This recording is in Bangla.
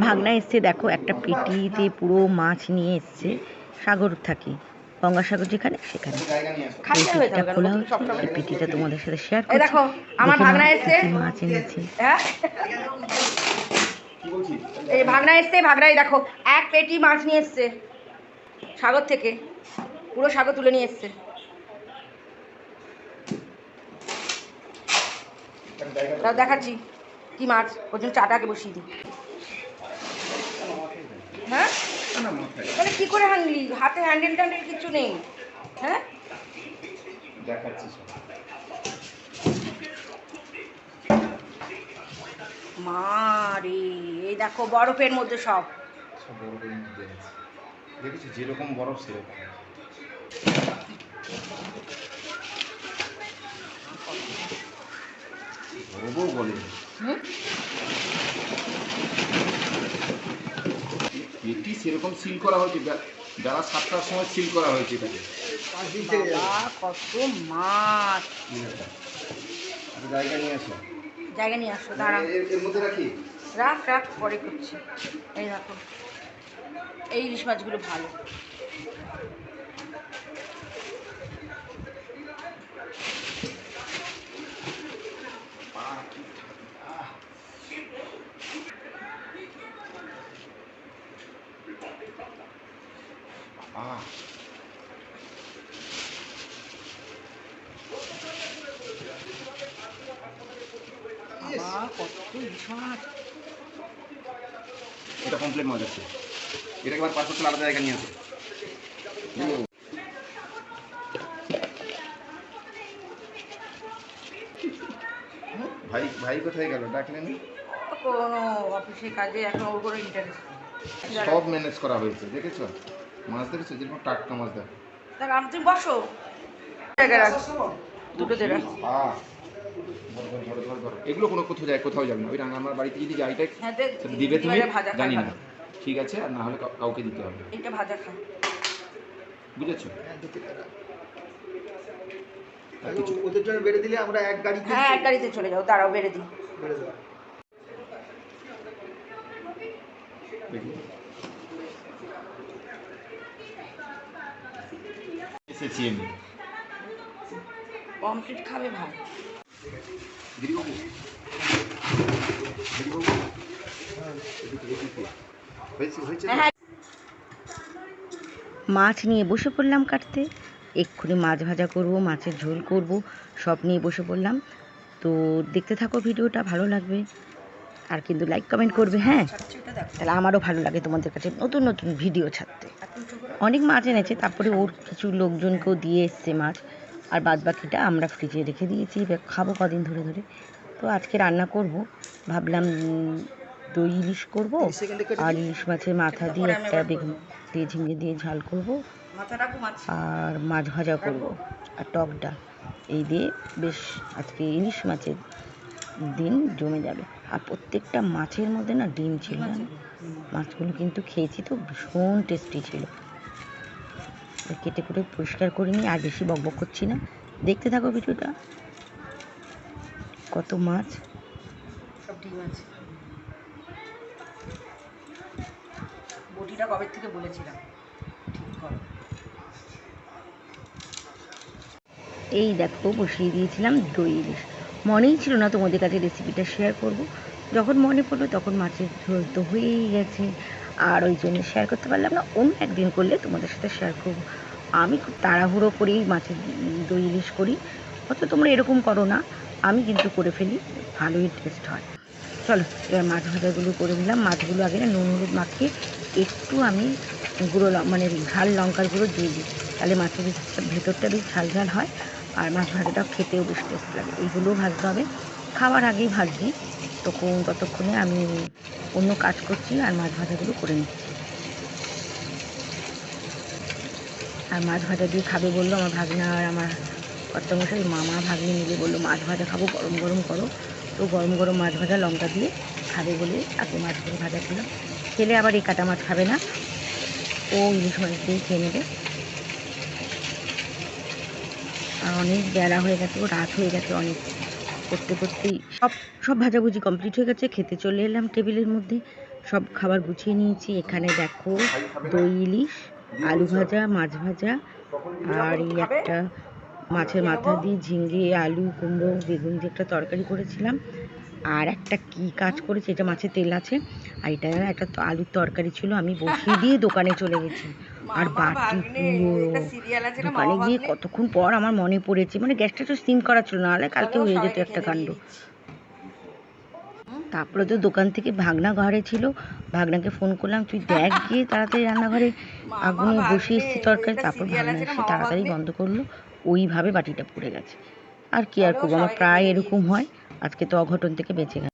ভাগনা এসছে দেখো একটা পেটিতে পুরো মাছ নিয়ে এসছে সাগর থাকি গঙ্গাসাগর যেখানে সেখানে। পেটিটা খোলা হচ্ছে এই পেটিটা তোমাদের সাথে শেয়ার করছি। দেখো আমার ভাগনা এসছে। মাছ এনেছে। হ্যাঁ? এই ভাগনা এসছে ভাগনাই দেখো এক পেটি মাছ নিয়ে এসছে সাগর থেকে পুরো সাগর তুলে নিয়ে এসছে। দেখাচ্ছি কি মাছ ওর জন্য চাটাকে বসিয়ে দিই। হ্যাঁ? তাহলে কি করে হ্যান্ডলি হাতে হ্যান্ডেল ট্যান্ডেল কিছু নেই। হ্যাঁ? দেখাচ্ছি সব। মা রে এই দেখো বরফের মধ্যে সব। দেখেছি? যেরকম বরফ সেরকম। বলে হুম? এটি সেরকম সিল করা হয়েছে বেলা সাতটার সময় সিল করা হয়েছে এটাকে। কত মাছ। জায়গা নিয়ে আসো। জায়গা নিয়ে আসো দাঁড়া এর এর মধ্যে রাখি? রাখ রাখ পরে করছি। এই দেখো এই ইলিশ মাছগুলো ভালো। মাছ এটা কমপ্লিট মাছ আছে এটাকে আবার পাঁচশো আলাদা জায়গা নিয়ে আসো। ভাই ভাই কোথায় গেল? ডাকলেন? কোনো অফিসে কাজে এখন ওর করে ইন্টারেস্ট সব ম্যানেজ করা হয়েছে দেখেছ? মাছ দেখেছ? যেরকম টাটকা মাছ দেখো। আমি তুমি বসো। দুটো দে রাখ। আহ ধরো, ধরো, ধরো, ধরো, ধরো। এগুলো কোনো কোথাও যায় কোথাও যাবে না। ওই রান্না আমার বাড়িতে যদি যাই টাই হ্যাঁ দে দিবে তুমি? এবারে ভাজা খাই জানি না। ঠিক আছে আর না হলে কাউকে দিতে হবে। এইটা ভাজা খাই বুঝেছ? কিছু? ওদের জন্য বেড়ে দিলে আমরা এক গাড়ি হ্যাঁ এক গাড়িতে চলে যাও। দাঁড়াও বেড়ে দিই। বেড়ে দেখি। মাছ নিয়ে বসে পড়লাম কাটতে। এক্ষুনি মাছ ভাজা করব, মাছের ঝোল করব, সব নিয়ে বসে পড়লাম। তো দেখতে থাকো ভিডিওটা, ভালো লাগবে। আর কিন্তু লাইক কমেন্ট করবে হ্যাঁ? তাহলে আমারও ভালো লাগে তোমাদের কাছে নতুন নতুন ভিডিও ছাড়তে। অনেক মাছ এনেছে তারপরে ওর কিছু লোকজনকেও দিয়ে এসছে মাছ। আর বাদ বাকিটা আমরা ফ্রিজে রেখে দিয়েছি খাব কদিন ধরে ধরে। তো আজকে রান্না করব ভাবলাম দই ইলিশ করব আর ইলিশ মাছের মাথা দিয়ে একটা বেগুন দিয়ে ঝিঙে দিয়ে ঝাল করব। আর মাছ ভাজা করব আর টক ডাল এই দিয়ে বেশ আজকে ইলিশ মাছের দিন জমে যাবে। আর প্রত্যেকটা মাছের মধ্যে না ডিম ছিল? মাছগুলো কিন্তু খেয়েছি তো ভীষণ টেস্টি ছিল। কেটে কুটে পরিষ্কার করে নিই আর বেশি বকবক করছি না। দেখতে থাকো ভিডিওটা। কত মাছ। সব ডিম আছে। বটিটা কবে থেকে বলেছিলাম? ঠিক করো। এই দেখো বসিয়ে দিয়েছিলাম দই ইলিশ। মনেই ছিল না তোমাদের কাছে রেসিপিটা শেয়ার করব। যখন মনে পড়ল তখন মাছের ঝোল তো হয়েই গেছে। আর ওই জন্য শেয়ার করতে পারলাম না, অন্য একদিন করলে তোমাদের সাথে শেয়ার করব। আমি খুব তাড়াহুড়ো করেই মাছের দই ইলিশ করি। হয়তো তোমরা এরকম করো না, আমি কিন্তু করে ফেলি, ভালোই টেস্ট হয়। চলো, এবার মাছ ভাজাগুলো করে নিলাম। মাছগুলো আগে না নুন, হলুদ মাখিয়ে একটু আমি গুঁড়ো মানে ঝাল লঙ্কার গুঁড়ো দিয়ে দিই। তাহলে মাছের ভেতরটা বেশ ঝাল ঝাল হয়। আর মাছ ভাজাটা খেতেও বেশ টেস্ট লাগে। এইগুলোও ভাজতে হবে। খাওয়ার আগেই ভাজছি তখন ততক্ষণে আমি অন্য কাজ করছি আর মাছ ভাজাগুলো করে নিচ্ছি। আর মাছ ভাজা দিয়ে খাবে বলল আমার ভাগনা আর আমার কর্তামশাই, মামা ভাগ্নে মিলে বলল, মাছ ভাজা খাব, গরম গরম করো। তো গরম গরম মাছ ভাজা, লঙ্কা দিয়ে খাবে বলে তাকে মাছগুলো ভাজা ছিল খেলে আবার এই কাটা মাছ খাবে না। ও ইলিশ মাছ দিয়ে খেয়ে নেবে আর অনেক বেলা হয়ে গেছে রাত হয়ে গেছে অনেক করতে করতেই। সব সব ভাজাভুজি কমপ্লিট হয়ে গেছে, খেতে চলে এলাম টেবিলের মধ্যে। সব খাবার গুছিয়ে নিয়েছি, এখানে দেখো দই, ইলিশ, আলু ভাজা, মাছ ভাজা, আর এই একটা মাছের মাথা দিয়ে ঝিঙ্গে আলু, কুমড়ো, বেগুন দিয়ে একটা তরকারি করেছিলাম। আর একটা কি কাজ করেছে, এটা মাছের তেল আছে। আর এটা একটা আলুর তরকারি ছিল, আমি বসিয়ে দিয়ে দোকানে চলে গেছি। আর বাটি দোকানে গিয়ে কতক্ষণ পর আমার মনে পড়েছে মানে গ্যাসটা তো সিম করা ছিল না হলে কালকে হয়ে যেত একটা কাণ্ড। তারপরে তো দোকান থেকে ভাগনা ঘরে ছিল ভাগনাকে ফোন করলাম তুই দেখ গিয়ে তাড়াতাড়ি রান্নাঘরে আগুনে বসে এসছি তরকারি। তারপর ভাগনা এসে তাড়াতাড়ি বন্ধ করল ওইভাবে বাটিটা পুড়ে গেছে। আর কি আর করব? আমার প্রায় এরকম হয় আজকে তো অঘটন থেকে বেঁচে গেল